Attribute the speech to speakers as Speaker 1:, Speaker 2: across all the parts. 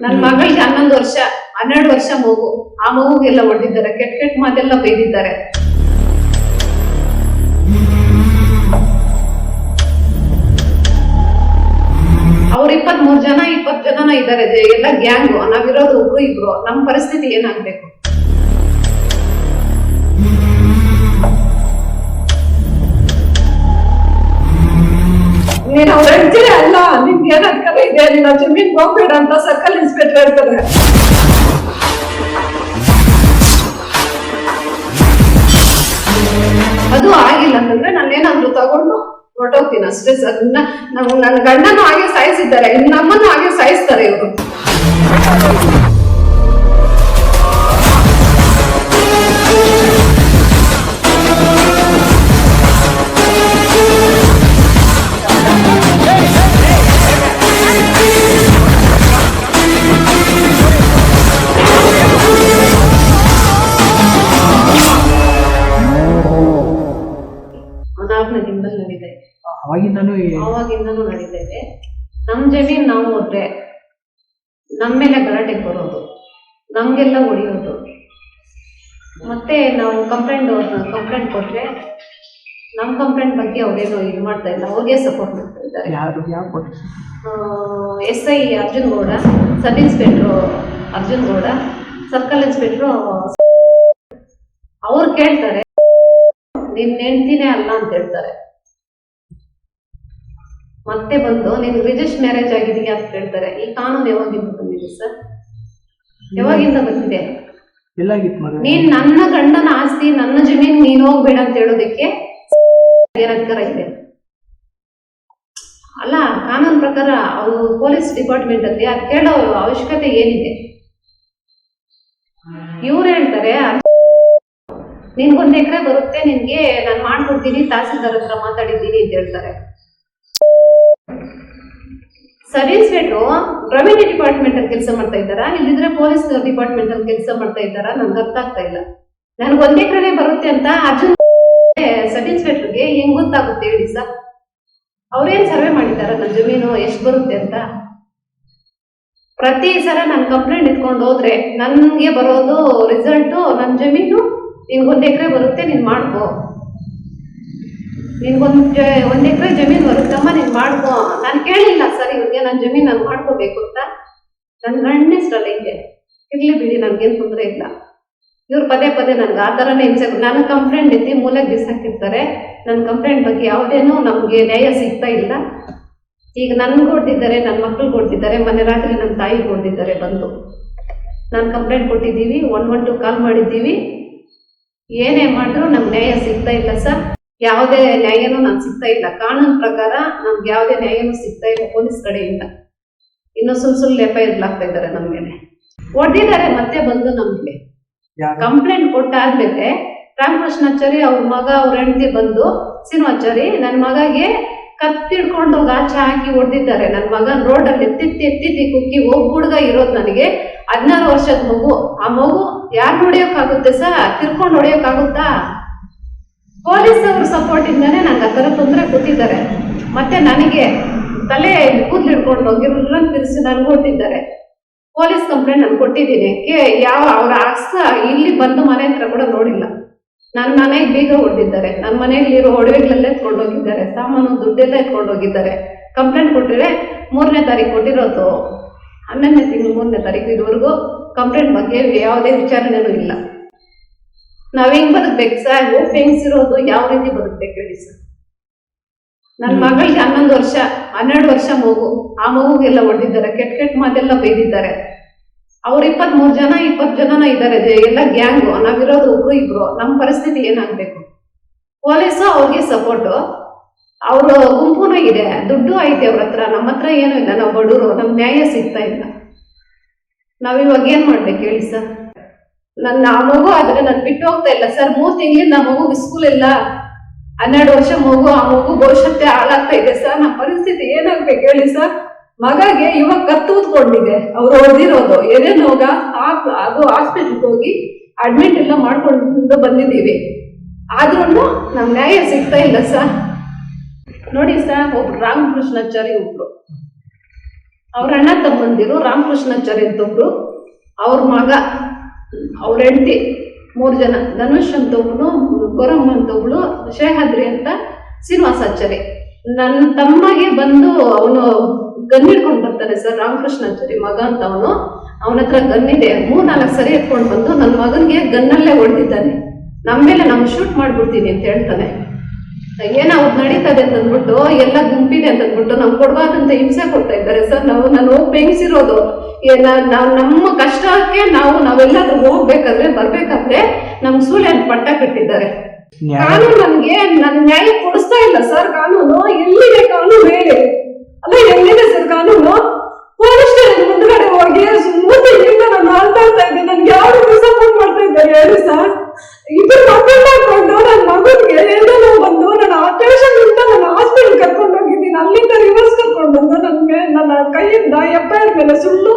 Speaker 1: ನನ್ ಮಗಳಿಗೆ ಹನ್ನೊಂದು ವರ್ಷ, ಹನ್ನೆರಡು ವರ್ಷ ಮಗು. ಆ ಮಗುಗೆಲ್ಲ ಹೊಡೆದಿದ್ದಾರೆ, ಕೆಟ್ಟ ಕೆಟ್ಟ ಮಾತೆಲ್ಲ ಬೈದಿದ್ದಾರೆ. ಅವ್ರ ಇಪ್ಪತ್ತ್ ಮೂರ್ ಜನ ಇಪ್ಪತ್ ಜನನ ಇದ್ದಾರೆ. ಎಲ್ಲ ಗ್ಯಾಂಗು, ನಾವಿರೋದು ಒಬ್ರು ಇಬ್ರು. ನಮ್ ಪರಿಸ್ಥಿತಿ ಏನಾಗ್ಬೇಕು ಹೆಂಡ್ತಿ ಅಲ್ಲ ನಿಮ್ಗೆ ಏನ್ ಅಧಿಕಾರ ಇದೆ ನೀನ್ ಆ ಜಮೀನ್ ಹೋಗ್ಬೇಡ ಅಂತ ಸರ್ಕಲ್ ಇನ್ಸ್ಪೆಕ್ಟರ್ ಹೇಳ್ತಾರೆ. ಅದು ಆಗಿಲ್ಲ ಅಂತಂದ್ರೆ ನಾನೇನಾದ್ರೂ ತಗೊಂಡು ಹೊರಟೋಗ್ತೀನಿ. ಅಷ್ಟೇ ಸರ್ ನನ್ನ ಗಂಡನೂ ಹಾಗೆ ಸಾಯಿಸಿದ್ದಾರೆ. ನಮ್ಮನ್ನು ಹಾಗೆ ಸಾಯಿಸ್ತಾರೆ ಇವರು. ದಿನದಲ್ಲಿ ನಡೀತಾ ಇದೆ.
Speaker 2: ಅವಾಗಿಂದನೂ
Speaker 1: ನಡೀತಾ ಇದೆ. ನಮ್ ಜಮೀನ್ ನಾವು ಹೋದ್ರೆ ನಮ್ಮ ಮೇಲೆ ಗಲಾಟೆ ಬರೋದು ನಮ್ಗೆಲ್ಲ ಹೊಡಿಯೋದು. ಮತ್ತೆ ನಾವು ಕಂಪ್ಲೇಂಟ್ ಕಂಪ್ಲೇಂಟ್ ಕೊಟ್ರೆ ನಮ್ ಕಂಪ್ಲೇಂಟ್ ಬಗ್ಗೆ ಅವ್ರೇನು ಇದು ಮಾಡ್ತಾ ಇಲ್ಲ ಅವ್ರಿಗೆ ಸಪೋರ್ಟ್ ಮಾಡ್ತಾ ಇದ್ದಾರೆ. S I Arjun Gowda sub inspector Arjun Gowda circle inspector ಅವ್ರು ಕೇಳ್ತಾರೆ ನಿನ್ ಹೆಂಡ್ತಿನೇ ಅಲ್ಲ ಅಂತ ಹೇಳ್ತಾರೆ. ಮತ್ತೆ ಬಂದು ನಿನ್ ರಿಜಿಸ್ಟರ್ ಮ್ಯಾರೇಜ್ ಆಗಿದೆಯಾ ಅಂತ ಹೇಳ್ತಾರೆ ಈ ಕಾನೂನು ಯಾವಾಗಿಂದ ಬಂದಿದೆ ಸರ್? ಯಾವಾಗಿಂದ ಬಂದಿದೆ? ನೀನ್ ನನ್ನ ಗಂಡನ ಆಸ್ತಿ ನನ್ನ ಜಮೀನ್ ನೀನ್ ಹೋಗ್ಬೇಡ ಅಂತ ಹೇಳೋದಕ್ಕೆ ಏನಕ್ಕರ ಇದೆ? ಅಲ್ಲ ಕಾನೂನು ಪ್ರಕಾರ ಅವರು ಪೊಲೀಸ್ ಡಿಪಾರ್ಟ್ಮೆಂಟ್ ಅಲ್ಲಿ ಅದು ಕೇಳೋ ಅವಶ್ಯಕತೆ ಏನಿದೆ? ಇವ್ರು ಹೇಳ್ತಾರೆ ನಿನ್ಗೊಂದ್ ಎಕರೆ ಬರುತ್ತೆ, ನಿನ್ಗೆ ನಾನ್ ಮಾಡ್ಕೊಡ್ತೀನಿ, ತಹಸೀಲ್ದಾರ್ ಹತ್ರ ಮಾತಾಡಿದ್ದೀನಿ ಅಂತ ಹೇಳ್ತಾರೆ. ಸಬ್ ಇನ್ಸ್ಪೆಕ್ಟ್ರು ರೆವಿನ್ಯೂ ಡಿಪಾರ್ಟ್ಮೆಂಟ್ ಅಲ್ಲಿ ಕೆಲಸ ಮಾಡ್ತಾ ಇದ್ದಾರಾ? ಇಲ್ಲಿದ್ರೆ ಪೊಲೀಸ್ ಡಿಪಾರ್ಟ್ಮೆಂಟ್ ಅಲ್ಲಿ ಕೆಲಸ ಮಾಡ್ತಾ ಇದ್ದಾರಾ? ನನ್ಗೆ ಅರ್ಥ ಆಗ್ತಾ ಇಲ್ಲ. ನನ್ಗೆ ಒಂದ್ ಎಕರೆನೆ ಬರುತ್ತೆ ಅಂತ ಅರ್ಜುನ್ ಸಬ್ ಹೆಂಗ್ ಗೊತ್ತಾಗುತ್ತೆ ಹೇಳಿ ಸರ್? ಅವ್ರೇನ್ ಸರ್ವೆ ಮಾಡಿದಾರ ನನ್ನ ಜಮೀನು, ಎಷ್ಟು ಬರುತ್ತೆ ಅಂತ? ಪ್ರತಿ ಸಲ ನಾನು ಕಂಪ್ಲೇಂಟ್ ಇಟ್ಕೊಂಡು ಹೋದ್ರೆ ನನ್ಗೆ ಬರೋದು ರಿಸಲ್ಟು ನನ್ನ ಜಮೀನು ನಿನ್ಗೊಂದ್ ಎಕರೆ ಬರುತ್ತೆ, ನೀನು ಮಾಡ್ಕೋ. ನಿನ್ಗೊಂದು ಒಂದು ಎಕರೆ ಬರುತ್ತೆ ಬರುತ್ತಮ್ಮ ನೀನು ಮಾಡ್ಕೋ. ನಾನು ಕೇಳಿಲ್ಲ ಸರ್ ಇವ್ರಿಗೆ ನನ್ನ ಜಮೀನು ನಾನು ಮಾಡ್ಕೋಬೇಕು ಅಂತ. ನನ್ನ ಗಂಡ ಹೆಸ್ರಲ್ಲ ಹಿಂಗೆ. ಇರಲಿ ಬಿಡಿ, ನನಗೇನು ತೊಂದರೆ ಇಲ್ಲ. ಇವ್ರು ಪದೇ ಪದೇ ನನಗೆ ಆ ಥರನೇ ಹಿಂಸೆ ನಾನು ಕಂಪ್ಲೇಂಟ್ ಎತ್ತಿ ಮೂಲೆಗೆ ಬಿಸಾಕಿರ್ತಾರೆ. ನನ್ನ ಕಂಪ್ಲೇಂಟ್ ಬಗ್ಗೆ ಯಾವುದೇನೂ ನಮಗೆ ನ್ಯಾಯ ಸಿಗ್ತಾ ಇಲ್ಲ. ಈಗ ನನ್ಗೆ ಕೊಡ್ತಿದ್ದಾರೆ ನನ್ನ ಮಕ್ಕಳು ಕೊಡ್ತಿದ್ದಾರೆ ಮನೆ ರಾತ್ರಿ ನನ್ನ ತಾಯಿ ಕೊಡ್ತಿದ್ದಾರೆ ಬಂದು. ನಾನು ಕಂಪ್ಲೇಂಟ್ ಕೊಟ್ಟಿದ್ದೀವಿ, ಒನ್ ಒನ್ ಟು ಕಾಲ್ ಮಾಡಿದ್ದೀವಿ. ಏನೇ ಮಾಡಿದ್ರು ನಮ್ಗೆ ನ್ಯಾಯ ಸಿಗ್ತಾ ಇಲ್ಲ ಸರ್. ಯಾವುದೇ ನ್ಯಾಯನೂ ನಾನು ಸಿಗ್ತಾ ಇಲ್ಲ. ಕಾನೂನು ಪ್ರಕಾರ ನಮ್ಗೆ ಯಾವುದೇ ನ್ಯಾಯನೂ ಸಿಗ್ತಾ ಇಲ್ಲ ಪೊಲೀಸ್ ಕಡೆಯಿಂದ. ಇನ್ನು ಸುಲ್ ಸುಳ್ಳು ಎಫ್ ಐ ಆಗ್ತಾ ಇದ್ದಾರೆ ನಮ್ಗೆ ಮೇಲೆ. ಹೊಡೆದಿದ್ದಾರೆ ಮತ್ತೆ ಬಂದು ನಮ್ಗೆ. ಕಂಪ್ಲೇಂಟ್ ಕೊಟ್ಟಾದ್ಮೇಲೆ ರಾಮಕೃಷ್ಣಾಚಾರಿ ಅವ್ರ ಮಗ ಅವ್ರ ಹೆಂಡತಿ ಬಂದು ಸಿನಿಮಾಚಾರಿ ನನ್ನ ಮಗಗೆ ಕತ್ತಿಡ್ಕೊಂಡು ಹೋಗಿ ಆಚೆ ಹಾಕಿ ಹೊಡೆದಿದ್ದಾರೆ ನನ್ನ ಮಗ ರೋಡಲ್ಲಿ ಎತ್ತಿತ್ತಿ ಎತ್ತಿತ್ತಿ ಕುಕ್ಕಿ ಒಬ್ಬ ಹುಡುಗ ಇರೋದು ನನಗೆ ಹದಿನಾರು ವರ್ಷದ ಮಗು. ಆ ಮಗು ಯಾರು ಹೊಡೆಯೋಕ್ಕಾಗುತ್ತೆ ಸರ್ ತಿರ್ಕೊಂಡು ಹೊಡೆಯೋಕ್ಕಾಗುತ್ತಾ ಪೊಲೀಸ್ ಅವ್ರ ಸಪೋರ್ಟ್ ಇಂದಾನೆ ನಂಗೆ ಆ ಥರ ತೊಂದರೆ ಕೊಟ್ಟಿದ್ದಾರೆ. ಮತ್ತೆ ನನಗೆ ತಲೆ ಕೂದಲು ಹಿಡ್ಕೊಂಡು ಹೋಗಿರೋ ತಿರ್ಸಿ ನನಗೆ ಕೊಟ್ಟಿದ್ದಾರೆ ಪೊಲೀಸ್ ಕಂಪ್ಲೇಂಟ್ ನಾನು ಕೊಟ್ಟಿದ್ದೀನಿ. ಕೆ, ಯಾವ ಅವ್ರ ಇಲ್ಲಿ ಬಂದು ಮನೆ ಹತ್ರ ಕೂಡ ನೋಡಿಲ್ಲ. ನನ್ನ ಮನೆಗೆ ಬೀಗ ಹೊಡೆದಿದ್ದಾರೆ. ನನ್ನ ಮನೆಯಲ್ಲಿ ಇರೋ ಒಡವೆಗಳೆಲ್ಲ ಎತ್ಕೊಂಡೋಗಿದ್ದಾರೆ. ಸಾಮಾನು ದುಡ್ಡೆಲ್ಲ ಎತ್ಕೊಂಡೋಗಿದ್ದಾರೆ. ಕಂಪ್ಲೇಂಟ್ ಕೊಟ್ಟಿದ್ರೆ ಮೂರನೇ ತಾರೀಕು ಕೊಟ್ಟಿರೋದು. ಹನ್ನೊಂದನೇ ತಿಂಗಳು ಮೂರನೇ ತಾರೀಕು ಇದುವರೆಗೂ. ಕಂಪ್ಲೇಂಟ್ ಬಗ್ಗೆ ಯಾವುದೇ ವಿಚಾರಣೆನೂ ಇಲ್ಲ. ನಾವ್ ಹೆಂಗ್ ಬದುಕ್ಬೇಕು ಸರ್ ಒಬ್ಬ ಹೆಂಗ್ಸಿರೋದು ಯಾವ ರೀತಿ ಬದುಕ್ಬೇಕು ಹೇಳಿ ಸರ್ ನನ್ನ ಮಗಳಿಗೆ ಹನ್ನೊಂದು ವರ್ಷ ಹನ್ನೆರಡು ವರ್ಷ ಮಗು. ಆ ಮಗುಗೆಲ್ಲ ಹೊಡೆದಿದ್ದಾರೆ ಕೆಟ್ಟ ಕೆಟ್ಟ ಮಾತೆಲ್ಲ ಬೈದಿದ್ದಾರೆ. ಅವ್ರು ಇಪ್ಪತ್ತ್ ಮೂರ್ ಜನ ಇಪ್ಪತ್ ಜನನ ಇದ್ದಾರೆ. ಎಲ್ಲ ಗ್ಯಾಂಗು ನಾವಿರೋದು ಒಬ್ರು ಇಬ್ರು. ನಮ್ಮ ಪರಿಸ್ಥಿತಿ ಏನಾಗ್ಬೇಕು? ಪೊಲೀಸು ಅವ್ರಿಗೆ ಸಪೋರ್ಟು ಅವ್ರ ಗುಂಪುನೂ ಇದೆ. ದುಡ್ಡು ಐತೆ ಅವ್ರ ಹತ್ರ. ನಮ್ಮ ಹತ್ರ ಏನೂ ಇಲ್ಲ. ನಾವು ಬಡವರು ನಮ್ ನ್ಯಾಯ ಸಿಗ್ತಾ ಇಲ್ಲ. ನಾವ್ ಇವಾಗ ಏನ್ ಮಾಡ್ಬೇಕು ಹೇಳಿ ಸರ್? ನನ್ನ ಆ ಮಗು ಆದ್ರೆ ನಾನು ಬಿಟ್ಟು ಹೋಗ್ತಾ ಇಲ್ಲ ಸರ್. ಮೂರ್ ತಿಂಗಳಿಂದ ಆ ಮಗು ಸ್ಕೂಲ್ ಇಲ್ಲ. ಹನ್ನೆರಡು ವರ್ಷ ಮಗು, ಆ ಮಗು ಭವಿಷ್ಯತ್ತೆ ಹಾಳಾಗ್ತಾ ಇದೆ ಸರ್. ನಮ್ಮ ಪರಿಸ್ಥಿತಿ ಏನಾಗ್ಬೇಕು ಹೇಳಿ ಸರ್? ಮಗಗೆ ಇವಾಗ ಕತ್ತು ಊದ್ಕೊಂಡಿದೆ ಅವ್ರು ಹೊಡೆದಿರೋದು. ಎದೆ ಹೋಗ ಆ- ಅದು ಹಾಸ್ಪಿಟ್ಲ್ಗೆ ಹೋಗಿ ಅಡ್ಮಿಟ್ ಎಲ್ಲ ಮಾಡ್ಕೊಂಡು ಬಂದಿದ್ದೀವಿ. ಆದ್ರೂ ನಮ್ ನ್ಯಾಯ ಸಿಗ್ತಾ ಇಲ್ಲ ಸರ್. ನೋಡಿ ಸರ್, ಒಬ್ರು ರಾಮಕೃಷ್ಣಾಚಾರಿ ಒಬ್ರು. ಅವ್ರ ಅಣ್ಣ ತಮ್ಮಂದಿರು ರಾಮಕೃಷ್ಣಾಚಾರ್ಯ ಅಂತ ಅವ್ರ ಮಗ, ಅವ್ರ ಹೆಂಡತಿ, ಮೂರು ಜನ, ಧನುಷ್ ಅಂತ ಒಬ್ನು ಗೊರಮ್ಮ ಅಂತ ಒಬ್ಳು ಶೇಹಾದ್ರಿ ಅಂತ ಶ್ರೀನಿವಾಸಾಚಾರ್ಯ ನನ್ನ ತಮ್ಮಗೆ ಬಂದು ಅವನು ಗನ್ ಹಿಡ್ಕೊಂಡು ಬರ್ತಾನೆ ಸರ್ ರಾಮಕೃಷ್ಣಾಚಾರಿ ಮಗ ಅಂತ ಅವನು. ಅವನ ಹತ್ರ ಗನ್ ಇದೆ. ಮೂರ್ ನಾಲ್ಕು ಸರಿ ಎತ್ಕೊಂಡು ಬಂದು ನನ್ನ ಮಗನಿಗೆ ಗನ್ನಲ್ಲೇ ಹೊಡೆದಿದ್ದಾನೆ. ನಮ್ಮ ಮೇಲೆ ನಾವು ಶೂಟ್ ಮಾಡ್ಬಿಡ್ತೀನಿ ಅಂತ ಹೇಳ್ತಾನೆ. ಏನೋ ಅವ್ರು ನಡೀತದೆ ಅಂತ ಅಂದ್ಬಿಟ್ಟು ಎಲ್ಲ ಗುಂಪಿದೆ ಅಂತ ಅಂದ್ಬಿಟ್ಟು ನಾವು ಕೊಡಬಾರ್ದಂತ ಹಿಂಸೆ ಕೊಡ್ತಾ ಇದ್ದಾರೆ ಸರ್. ನಾವು ನಾನು ಹೋಗಿ ಬೆಂಗ್ಸಿರೋದು. ನಾವು ನಮ್ಮ ಕಷ್ಟಕ್ಕೆ ನಾವು ನಾವೆಲ್ಲಾದ್ರೂ ಹೋಗ್ಬೇಕಾದ್ರೆ ಬರ್ಬೇಕಾದ್ರೆ ನಮ್ಗೆ ಸೂರ್ಯ ಪಟ್ಟ ಕಟ್ಟಿದ್ದಾರೆ. ಕಾನೂನು ನನ್ಗೆ ನನ್ ನ್ಯಾಯ ಕೊಡಿಸ್ತಾ ಇಲ್ಲ ಸರ್. ಕಾನೂನು ಎಲ್ಲಿದೆ ಕಾನೂನು ಹೇಳಿ. ಅಲ್ಲ ಎಲ್ಲಿದೆ ಸರ್ ಕಾನೂನು? ನನ್ನ ಕೈಯಿಂದ ಎಫ್ ಐ ಆರ್ ಮೇಲೆ ಸುಳ್ಳು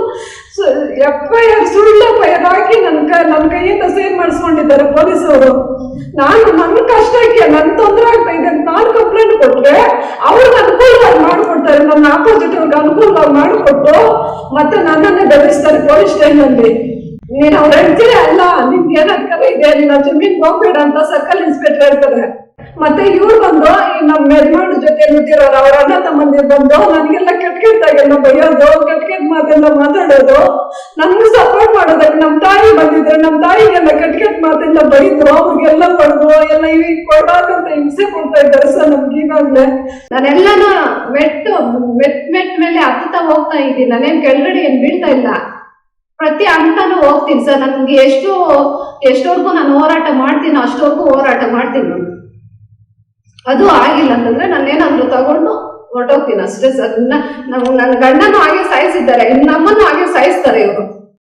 Speaker 1: ಎಫ್ ಐ ಆರ್ ಸುಳ್ಳು ಎಫ್ ಹಾಕಿ ನನ್ನ ಕೈ, ನನ್ನ ಕೈಯಿಂದ ಸೇವ್ ಮಾಡಿಸ್ಕೊಂಡಿದ್ದಾರೆ ಪೊಲೀಸರು. ನಾನು ನನ್ನ ಕಷ್ಟಕ್ಕೆ ನನ್ನ ತೊಂದರೆ ಆಗ್ತಾ ಇದೆ ಅಂತ ನಾನು ಕಂಪ್ಲೇಂಟ್ ಕೊಟ್ರೆ ಅವ್ರಿಗೆ ಅನುಕೂಲವಾಗಿ ಮಾಡಿಕೊಡ್ತಾರೆ, ನನ್ನ ಆಪೋಸಿಟ್ ಅವ್ರಿಗೆ ಅನುಕೂಲವಾಗಿ ಮಾಡಿಕೊಟ್ಟು ಮತ್ತೆ ನನ್ನನ್ನೇ ಬೆಳೆಸ್ತಾರೆ ಪೊಲೀಸ್ ಸ್ಟೇಷನ್ ಅಲ್ಲಿ. ನೀನ್ ಅವ್ರ ಹೆಂಡ್ತೀರ ಅಲ್ಲ ನಿಮ್ಗೆ ಏನ್ ಇದೆ ನಿನ್ನ ಜಮೀನ್ ಹೋಗ್ಬೇಡ ಅಂತ ಸರ್ಕಲ್ ಇನ್ಸ್ಪೆಕ್ಟರ್ ಹೇಳ್ತಾರೆ. ಮತ್ತೆ ಇವ್ರು ಬಂದು ನಮ್ಮ ಯಜಮಾನ್ ಜೊತೆ ನಿಂತಿರೋರು, ಅವ್ರ ಅಣ್ಣ ತಮ್ಮಂದಿರು ಬಂದು ನನಗೆಲ್ಲ ಕೆಟ್ಟ ಕೆಟ್ಟಾಗೆಲ್ಲ ಬೈಯೋದು ಕೆಟ್ಟ ಕೆಟ್ಟ ಮಾತೆಲ್ಲ ಮಾತಾಡೋದು. ನನ್ಗೆ ಸಪೋರ್ಟ್ ಮಾಡೋದಕ್ಕೆ ನಮ್ಮ ತಾಯಿ ಬಂದಿದ್ರೆ ನಮ್ಮ ತಾಯಿಗೆಲ್ಲ ಕೆಟ್ಟ ಕೆಟ್ಟ ಮಾತೆಲ್ಲ ಬೈದ್ರು, ಅವ್ರಿಗೆಲ್ಲ ಬಂದು ಎಲ್ಲ ಇವ್ ಕೊಡೋದಂತ ಹಿಂಸೆ ಕೊಡ್ತಾ ಇದ್ದಾರೆ ಸರ್ ನಮ್ಗೆ ಈಗಾಗ್ಲೇ. ನಾನೆಲ್ಲಾನು ಮೆಟ್ಟು, ಮೆಟ್ ಮೆಟ್ ಮೇಲೆ ಹತ್ತುತ್ತಾ ಹೋಗ್ತಾ ಇದ್ದೀನಿ. ನಾನೇನ್ ಕೆಳಗಡೆ ಏನ್ ಬೀಳ್ತಾ ಇಲ್ಲ. ಪ್ರತಿ ಹಂತನೂ ಹೋಗ್ತೀನಿ ಸರ್. ನನ್ಗೆ ಎಷ್ಟು ಎಷ್ಟವರೆಗೂ ನಾನು ಹೋರಾಟ ಮಾಡ್ತೀನಿ ಅಷ್ಟವರೆಗೂ ಹೋರಾಟ ಮಾಡ್ತೀನಿ. ಅದು ಆಗಿಲ್ಲ ಅಂತಂದ್ರೆ ನಾನು ಏನಾದ್ರು ತಗೊಂಡು ಹೊರಟೋಗ್ತೀನಿ ಅಷ್ಟೇ ಸರ್. ನಾವು ನನ್ನ ಗಂಡನೂ ಹಾಗೆ ಸಾಯಿಸಿದ್ದಾರೆ, ನಮ್ಮನ್ನು ಹಾಗೆ ಸಾಯಿಸ್ತಾರೆ ಇವರು.